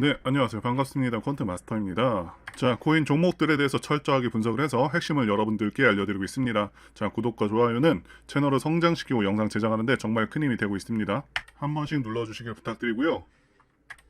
네, 안녕하세요. 반갑습니다. 퀀트 마스터입니다. 자, 코인 종목들에 대해서 철저하게 분석을 해서 핵심을 여러분들께 알려드리고 있습니다. 자, 구독과 좋아요는 채널을 성장시키고 영상 제작하는데 정말 큰 힘이 되고 있습니다. 한 번씩 눌러주시길 부탁드리고요.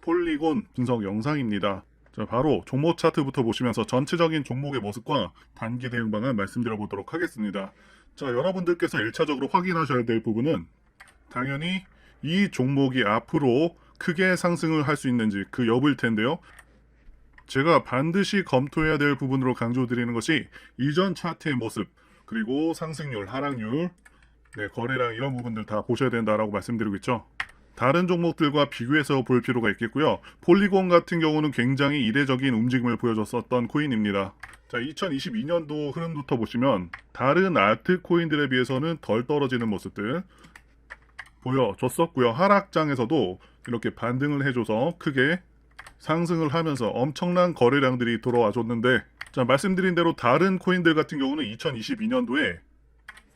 폴리곤 분석 영상입니다. 자, 바로 종목 차트부터 보시면서 전체적인 종목의 모습과 단기 대응 방안 말씀드려 보도록 하겠습니다. 자, 여러분들께서 1차적으로 확인하셔야 될 부분은 당연히 이 종목이 앞으로 크게 상승을 할 수 있는지 그 여부일 텐데요. 제가 반드시 검토해야 될 부분으로 강조드리는 것이 이전 차트의 모습, 그리고 상승률, 하락률, 네, 거래량 이런 부분들 다 보셔야 된다라고 말씀드리고 있죠. 다른 종목들과 비교해서 볼 필요가 있겠고요. 폴리곤 같은 경우는 굉장히 이례적인 움직임을 보여줬었던 코인입니다. 자, 2022년도 흐름부터 보시면 다른 알트 코인들에 비해서는 덜 떨어지는 모습들 보여줬었고요. 하락장에서도 이렇게 반등을 해줘서 크게 상승을 하면서 엄청난 거래량들이 돌아와 줬는데 자 말씀드린 대로 다른 코인들 같은 경우는 2022년도에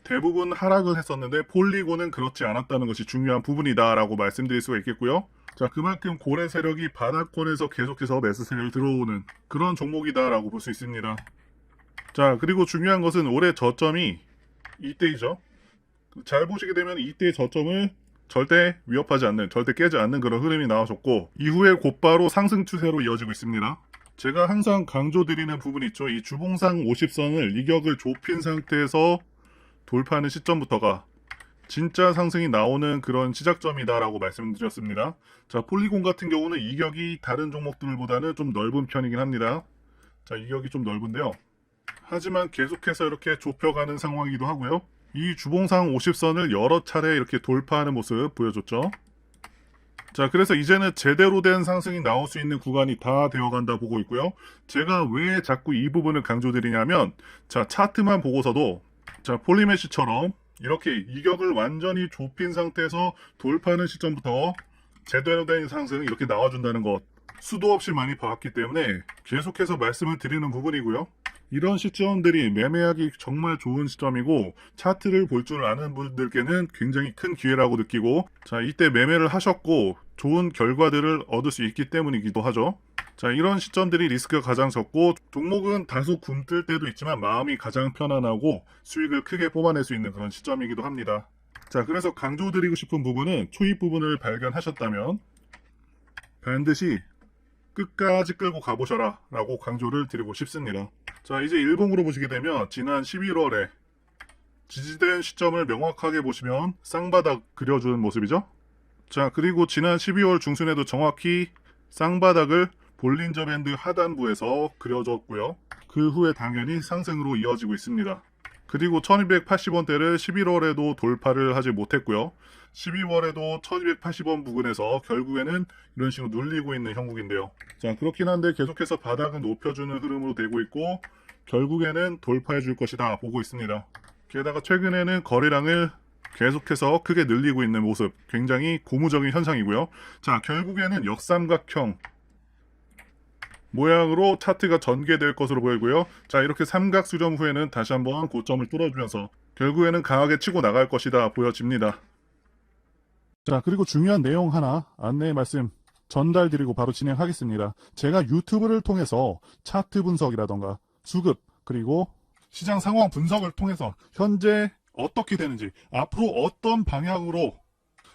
대부분 하락을 했었는데 폴리곤은 그렇지 않았다는 것이 중요한 부분이다 라고 말씀드릴 수가 있겠고요. 자 그만큼 고래 세력이 바닥권에서 계속해서 매수 세력이 들어오는 그런 종목이다 라고 볼 수 있습니다. 자 그리고 중요한 것은 올해 저점이 이때이죠. 잘 보시게 되면 이때의 저점을 절대 위협하지 않는, 절대 깨지 않는 그런 흐름이 나와줬고 이후에 곧바로 상승 추세로 이어지고 있습니다. 제가 항상 강조드리는 부분이 있죠. 이 주봉상 50선을 이격을 좁힌 상태에서 돌파하는 시점부터가 진짜 상승이 나오는 그런 시작점이다라고 말씀드렸습니다. 자, 폴리곤 같은 경우는 이격이 다른 종목들보다는 좀 넓은 편이긴 합니다. 자, 이격이 좀 넓은데요. 하지만 계속해서 이렇게 좁혀가는 상황이기도 하고요. 이 주봉상 50선을 여러 차례 이렇게 돌파하는 모습 보여줬죠. 자, 그래서 이제는 제대로 된 상승이 나올 수 있는 구간이 다 되어간다 보고 있고요. 제가 왜 자꾸 이 부분을 강조드리냐면, 자, 차트만 보고서도, 자, 폴리메시처럼 이렇게 이격을 완전히 좁힌 상태에서 돌파하는 시점부터 제대로 된 상승 이렇게 나와준다는 것, 수도 없이 많이 봐왔기 때문에 계속해서 말씀을 드리는 부분이고요. 이런 시점들이 매매하기 정말 좋은 시점이고 차트를 볼 줄 아는 분들께는 굉장히 큰 기회라고 느끼고 자 이때 매매를 하셨고 좋은 결과들을 얻을 수 있기 때문이기도 하죠. 자 이런 시점들이 리스크가 가장 적고 종목은 다소 굼뜰 때도 있지만 마음이 가장 편안하고 수익을 크게 뽑아낼 수 있는 그런 시점이기도 합니다. 자 그래서 강조드리고 싶은 부분은 초입 부분을 발견하셨다면 반드시 끝까지 끌고 가보셔라 라고 강조를 드리고 싶습니다. 자 이제 일봉으로 보시게 되면 지난 11월에 지지된 시점을 명확하게 보시면 쌍바닥 그려주는 모습이죠. 자 그리고 지난 12월 중순에도 정확히 쌍바닥을 볼린저 밴드 하단부에서 그려줬고요. 그 후에 당연히 상승으로 이어지고 있습니다. 그리고 1280원대를 11월에도 돌파를 하지 못했고요. 12월에도 1280원 부근에서 결국에는 이런 식으로 눌리고 있는 형국인데요. 자, 그렇긴 한데 계속해서 바닥은 높여주는 흐름으로 되고 있고 결국에는 돌파해 줄 것이다 보고 있습니다. 게다가 최근에는 거래량을 계속해서 크게 늘리고 있는 모습 굉장히 고무적인 현상이고요. 자, 결국에는 역삼각형 모양으로 차트가 전개될 것으로 보이고요. 자, 이렇게 삼각 수렴 후에는 다시 한번 고점을 뚫어주면서 결국에는 강하게 치고 나갈 것이다 보여집니다. 자, 그리고 중요한 내용 하나 안내 말씀 전달드리고 바로 진행하겠습니다. 제가 유튜브를 통해서 차트 분석이라던가 수급 그리고 시장 상황 분석을 통해서 현재 어떻게 되는지 앞으로 어떤 방향으로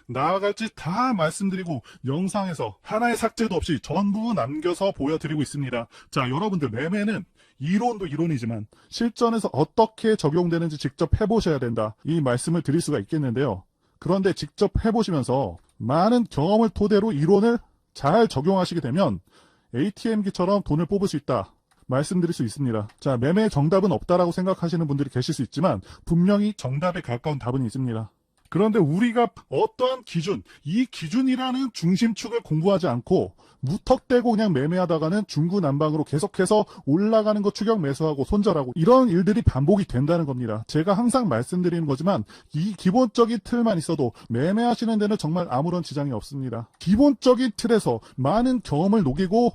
나아갈지 다 말씀드리고 영상에서 하나의 삭제도 없이 전부 남겨서 보여드리고 있습니다. 자, 여러분들 매매는 이론도 이론이지만 실전에서 어떻게 적용되는지 직접 해보셔야 된다. 이 말씀을 드릴 수가 있겠는데요. 그런데 직접 해보시면서 많은 경험을 토대로 이론을 잘 적용하시게 되면 ATM기처럼 돈을 뽑을 수 있다. 말씀드릴 수 있습니다. 자, 매매의 정답은 없다라고 생각하시는 분들이 계실 수 있지만 분명히 정답에 가까운 답은 있습니다. 그런데 우리가 어떠한 기준, 이 기준이라는 중심축을 공부하지 않고 무턱대고 그냥 매매하다가는 중구난방으로 계속해서 올라가는 거 추격 매수하고 손절하고 이런 일들이 반복이 된다는 겁니다. 제가 항상 말씀드리는 거지만 이 기본적인 틀만 있어도 매매하시는 데는 정말 아무런 지장이 없습니다. 기본적인 틀에서 많은 경험을 녹이고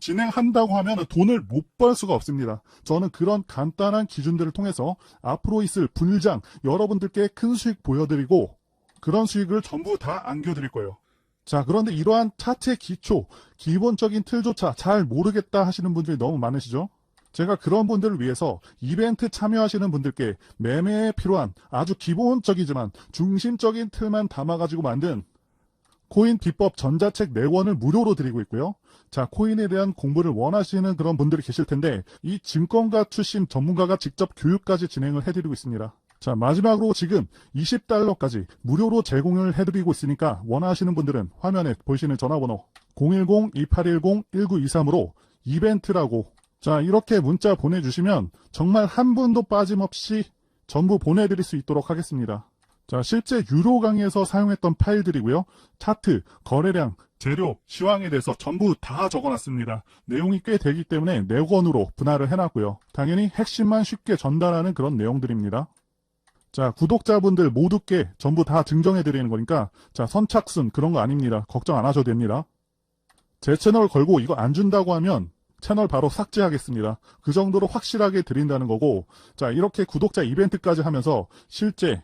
진행한다고 하면 돈을 못 벌 수가 없습니다. 저는 그런 간단한 기준들을 통해서 앞으로 있을 분장 여러분들께 큰 수익 보여드리고 그런 수익을 전부 다 안겨드릴 거예요. 자, 그런데 이러한 차트의 기초, 기본적인 틀조차 잘 모르겠다 하시는 분들이 너무 많으시죠? 제가 그런 분들을 위해서 이벤트 참여하시는 분들께 매매에 필요한 아주 기본적이지만 중심적인 틀만 담아가지고 만든 코인 비법 전자책 4권을 무료로 드리고 있고요. 자, 코인에 대한 공부를 원하시는 그런 분들이 계실 텐데 이 증권가 출신 전문가가 직접 교육까지 진행을 해드리고 있습니다. 자, 마지막으로 지금 20달러까지 무료로 제공을 해드리고 있으니까 원하시는 분들은 화면에 보이시는 전화번호 010-2810-1923으로 이벤트라고 자, 이렇게 문자 보내주시면 정말 한 분도 빠짐없이 전부 보내드릴 수 있도록 하겠습니다. 자, 실제 유료 강의에서 사용했던 파일들이고요. 차트, 거래량, 재료, 시황에 대해서 전부 다 적어놨습니다. 내용이 꽤 되기 때문에 4권으로 분할을 해놨고요. 당연히 핵심만 쉽게 전달하는 그런 내용들입니다. 자, 구독자분들 모두께 전부 다 증정해 드리는 거니까, 자, 선착순 그런 거 아닙니다. 걱정 안 하셔도 됩니다. 제 채널 걸고 이거 안 준다고 하면 채널 바로 삭제하겠습니다. 그 정도로 확실하게 드린다는 거고, 자, 이렇게 구독자 이벤트까지 하면서 실제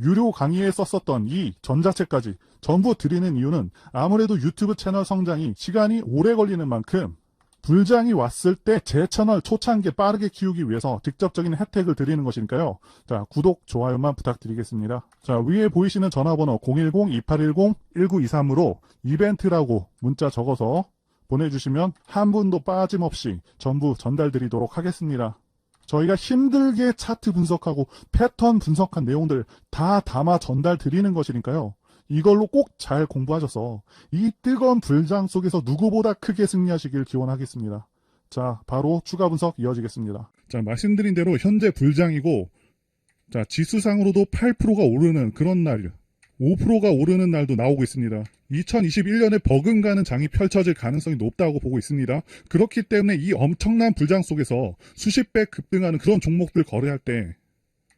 유료 강의에 썼었던 이 전자책까지 전부 드리는 이유는 아무래도 유튜브 채널 성장이 시간이 오래 걸리는 만큼 불장이 왔을 때 제 채널 초창기에 빠르게 키우기 위해서 직접적인 혜택을 드리는 것이니까요. 자, 구독, 좋아요만 부탁드리겠습니다. 자, 위에 보이시는 전화번호 010-2810-1923으로 이벤트라고 문자 적어서 보내주시면 한 분도 빠짐없이 전부 전달드리도록 하겠습니다. 저희가 힘들게 차트 분석하고 패턴 분석한 내용들 다 담아 전달 드리는 것이니까요. 이걸로 꼭 잘 공부하셔서 이 뜨거운 불장 속에서 누구보다 크게 승리하시길 기원하겠습니다. 자, 바로 추가 분석 이어지겠습니다. 자, 말씀드린 대로 현재 불장이고, 자, 지수상으로도 8%가 오르는 그런 날, 5%가 오르는 날도 나오고 있습니다. 2021년에 버금가는 장이 펼쳐질 가능성이 높다고 보고 있습니다. 그렇기 때문에 이 엄청난 불장 속에서 수십 배 급등하는 그런 종목들 거래할 때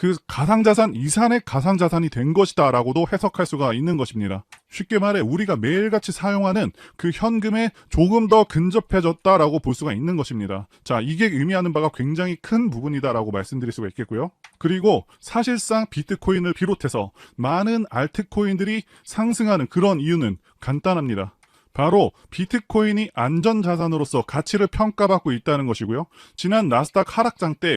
그 가상자산 이산의 가상자산이 된 것이다 라고도 해석할 수가 있는 것입니다. 쉽게 말해 우리가 매일같이 사용하는 그 현금에 조금 더 근접해졌다 라고 볼 수가 있는 것입니다. 자, 이게 의미하는 바가 굉장히 큰 부분이다 라고 말씀드릴 수가 있겠고요. 그리고 사실상 비트코인을 비롯해서 많은 알트코인들이 상승하는 그런 이유는 간단합니다. 바로 비트코인이 안전자산으로서 가치를 평가받고 있다는 것이고요. 지난 나스닥 하락장 때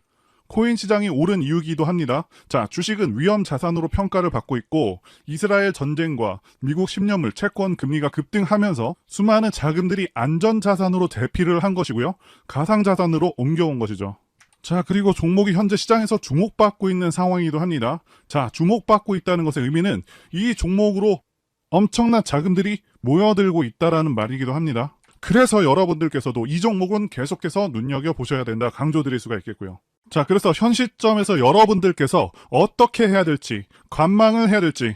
코인 시장이 오른 이유기도 합니다. 자, 주식은 위험 자산으로 평가를 받고 있고 이스라엘 전쟁과 미국 10년물 채권 금리가 급등하면서 수많은 자금들이 안전 자산으로 대피를 한 것이고요. 가상 자산으로 옮겨온 것이죠. 자, 그리고 종목이 현재 시장에서 주목받고 있는 상황이기도 합니다. 자, 주목받고 있다는 것의 의미는 이 종목으로 엄청난 자금들이 모여들고 있다라는 말이기도 합니다. 그래서 여러분들께서도 이 종목은 계속해서 눈여겨보셔야 된다 강조드릴 수가 있겠고요. 자, 그래서 현 시점에서 여러분들께서 어떻게 해야 될지, 관망을 해야 될지,